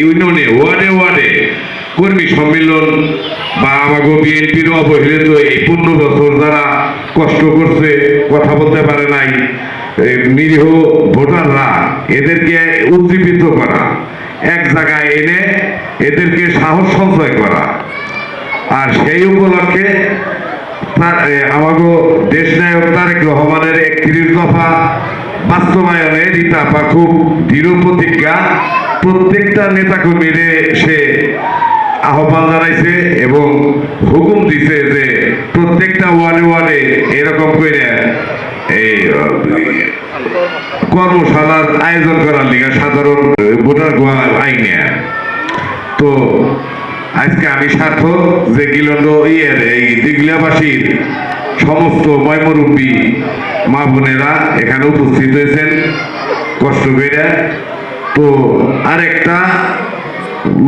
ইউনিয়নে ওয়ার্ডে ওয়ার্ডে কর্মী সম্মেলন বা আমাগো বিএনপির অবহেলিত এই পনেরো বছর যারা কষ্ট করছে, কথা বলতে পারে নাই নিরীহ ভোটাররা এদেরকে উজ্জীবিত করা, এক জায়গায় এনে এদেরকে সাহস সঞ্চয় করা। আর সেই উপলক্ষে আমাগো দেশ নায়ক তারেক রহমানের একত্রিশ দফা বাস্তবায়নে রীতা খুব দৃঢ় প্রতিজ্ঞা প্রত্যেকটা নেতাকর্মীরে সে আহ্বান জানাইছে এবং হুকুম দিছে যে প্রত্যেকটা ওয়ার্ডে ওয়ার্ডে এরকম করে এই, কর্মশালার আয়োজন করার লিগে সাধারণ ভোটার আইনে তো আজকে আমি সার্থক যে গিলন্ড ইয়ের এই দিগলিয়াবাসীর সমস্ত ময়মরূপী মা বোনেরা এখানে উপস্থিত হয়েছেন। কষ্ট করে তো আরেকটা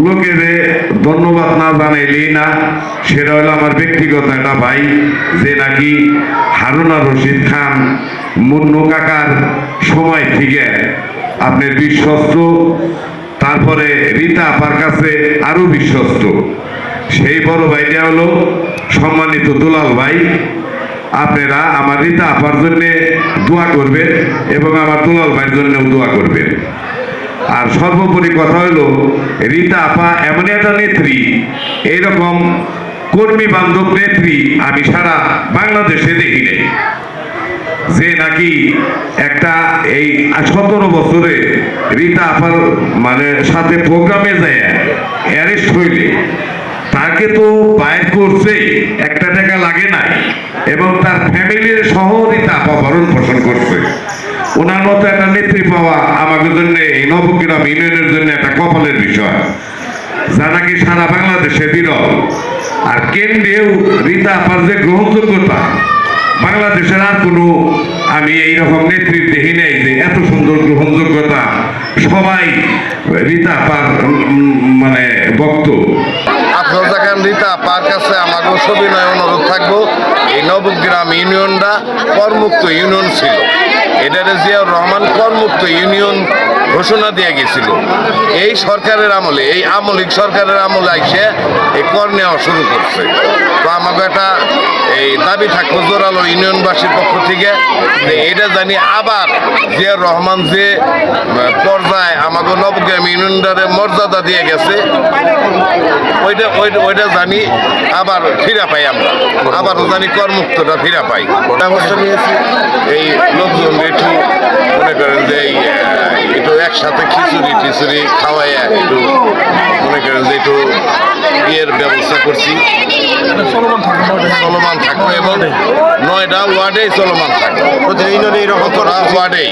লোকের ধন্যবাদ না জানাইলেই না, সেটা হলো আমার ব্যক্তিগত একটা ভাই, যে নাকি হারুনা রশিদ খান, মুন্নু কাকার সময় থেকে আপনার বিশ্বস্ত, তারপরে রীতা আপার কাছে আরও বিশ্বস্ত। সেই বড় ভাইটা হলো সম্মানিত দুলাল ভাই। আপনারা আমার রীতা আপার জন্যে দোয়া করবেন এবং আমার দুলাল ভাইয়ের জন্যও দোয়া করবেন। আর সর্বোপরি কথা হলো রীতা আপা এমন একটা নেত্রী, এইরকম কর্মী বান্ধব নেত্রী আমি সারা বাংলাদেশে দেখি নাই। যে নাকি একটা এই সতেরো বছরে রীতা আপার মানে সাথে প্রোগ্রামে যায়, অ্যারেস্ট হইলে, তাকে তো বাইর করছে একটা টাকা লাগে নাই, এবং তার ফ্যামিলির সহ রীতা আপা ভরণ পোষণ করছে। ওনার মতো একটা নেত্রী পাওয়া আমাদের জন্য নবগ্রাম ইউনিয়নের জন্য একটা কপালের বিষয়। যা নাকি সারা বাংলাদেশে বিরল। আর কেন্দ্রেও রীতা আপার যে গ্রহণযোগ্যতা। বাংলাদেশের আর কোনো আমি এই রকম নেতৃত্ব দেখি নাই যে এত সুন্দর গ্রহণযোগ্যতা সবাই রীতা আপার মানে নবগ্রাম ইউনিয়নটা করমুক্ত ইউনিয়ন ছিল। এটারে জিয়াউর রহমান করমুক্ত ইউনিয়ন ঘোষণা দিয়ে গেছিল। এই সরকারের আমলে, এই আমলিক সরকারের আমলে আইসে এই কর নেওয়া শুরু করছে। তো আমাকে একটা এই দাবি থাকব জোরালো ইউনিয়নবাসীর পক্ষ থেকে যে এটা জানি আবার জিয়াউর রহমান যে পর্যায়ে আমাকে নবগ্রাম ইউনিয়নটারে মর্যাদা দিয়ে গেছে, ওইটা ওইটা জানি আবার ফিরা পাই আমরা। আবারও জানি কর্মুক্তটা ফিরা পাই। ব্যবস্থা নিয়েছি এই লোকজন একটু মনে করেন যে একসাথে খিচুড়ি টিচুড়ি খাওয়াই একটু মনে করেন যে একটু ইয়ের ব্যবস্থা করছি। চলমান থাকব। এবং নয়টা ওয়ার্ডেই চলমান থাকব। প্রতি এইরকম রাজ ওয়ার্ডেই।